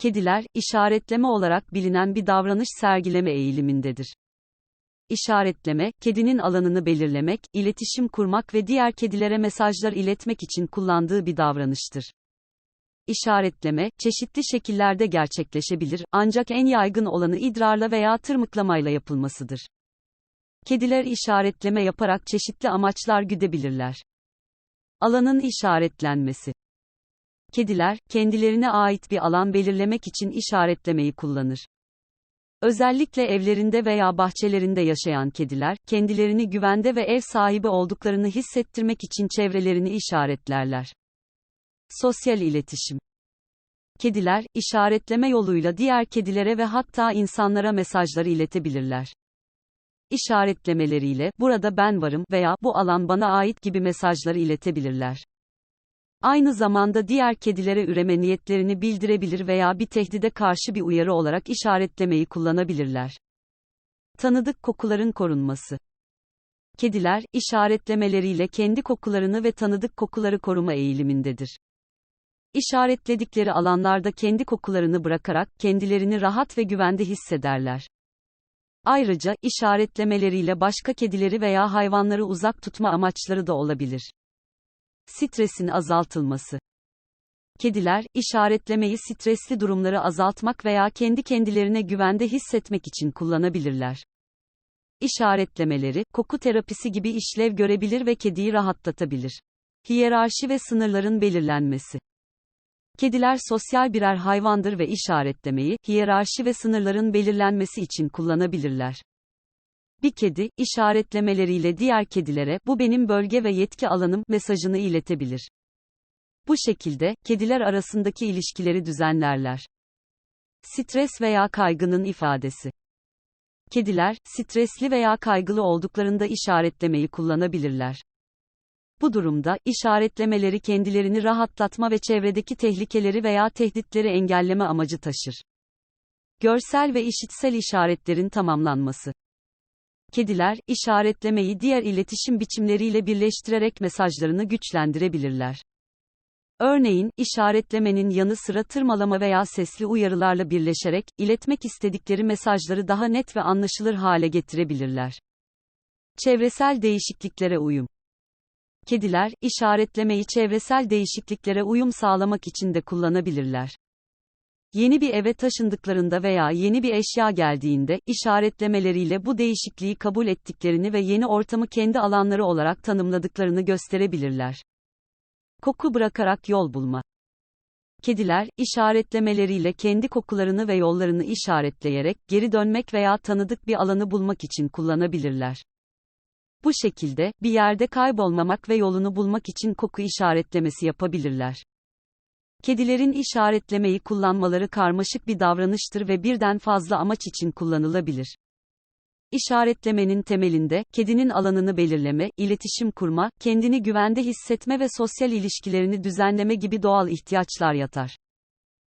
Kediler, işaretleme olarak bilinen bir davranış sergileme eğilimindedir. İşaretleme, kedinin alanını belirlemek, iletişim kurmak ve diğer kedilere mesajlar iletmek için kullandığı bir davranıştır. İşaretleme, çeşitli şekillerde gerçekleşebilir, ancak en yaygın olanı idrarla veya tırmıklamayla yapılmasıdır. Kediler işaretleme yaparak çeşitli amaçlar güdebilirler. Alanın işaretlenmesi Kediler, kendilerine ait bir alan belirlemek için işaretlemeyi kullanır. Özellikle evlerinde veya bahçelerinde yaşayan kediler, kendilerini güvende ve ev sahibi olduklarını hissettirmek için çevrelerini işaretlerler. Sosyal iletişim Kediler, işaretleme yoluyla diğer kedilere ve hatta insanlara mesajları iletebilirler. İşaretlemeleriyle, burada ben varım veya bu alan bana ait gibi mesajları iletebilirler. Aynı zamanda diğer kedilere üreme niyetlerini bildirebilir veya bir tehdide karşı bir uyarı olarak işaretlemeyi kullanabilirler. Tanıdık kokuların korunması. Kediler, işaretlemeleriyle kendi kokularını ve tanıdık kokuları koruma eğilimindedir. İşaretledikleri alanlarda kendi kokularını bırakarak kendilerini rahat ve güvende hissederler. Ayrıca, işaretlemeleriyle başka kedileri veya hayvanları uzak tutma amaçları da olabilir. Stresin azaltılması. Kediler, işaretlemeyi stresli durumları azaltmak veya kendi kendilerine güvende hissetmek için kullanabilirler. İşaretlemeleri, koku terapisi gibi işlev görebilir ve kediyi rahatlatabilir. Hiyerarşi ve sınırların belirlenmesi. Kediler sosyal birer hayvandır ve işaretlemeyi, hiyerarşi ve sınırların belirlenmesi için kullanabilirler. Bir kedi, işaretlemeleriyle diğer kedilere, bu benim bölge ve yetki alanım, mesajını iletebilir. Bu şekilde, kediler arasındaki ilişkileri düzenlerler. Stres veya kaygının ifadesi. Kediler, stresli veya kaygılı olduklarında işaretlemeyi kullanabilirler. Bu durumda, işaretlemeleri kendilerini rahatlatma ve çevredeki tehlikeleri veya tehditleri engelleme amacı taşır. Görsel ve işitsel işaretlerin tamamlanması. Kediler, işaretlemeyi diğer iletişim biçimleriyle birleştirerek mesajlarını güçlendirebilirler. Örneğin, işaretlemenin yanı sıra tırmalama veya sesli uyarılarla birleşerek, iletmek istedikleri mesajları daha net ve anlaşılır hale getirebilirler. Çevresel değişikliklere uyum Kediler, işaretlemeyi çevresel değişikliklere uyum sağlamak için de kullanabilirler. Yeni bir eve taşındıklarında veya yeni bir eşya geldiğinde, işaretlemeleriyle bu değişikliği kabul ettiklerini ve yeni ortamı kendi alanları olarak tanımladıklarını gösterebilirler. Koku bırakarak yol bulma. Kediler, işaretlemeleriyle kendi kokularını ve yollarını işaretleyerek, geri dönmek veya tanıdık bir alanı bulmak için kullanabilirler. Bu şekilde, bir yerde kaybolmamak ve yolunu bulmak için koku işaretlemesi yapabilirler. Kedilerin işaretlemeyi kullanmaları karmaşık bir davranıştır ve birden fazla amaç için kullanılabilir. İşaretlemenin temelinde, kedinin alanını belirleme, iletişim kurma, kendini güvende hissetme ve sosyal ilişkilerini düzenleme gibi doğal ihtiyaçlar yatar.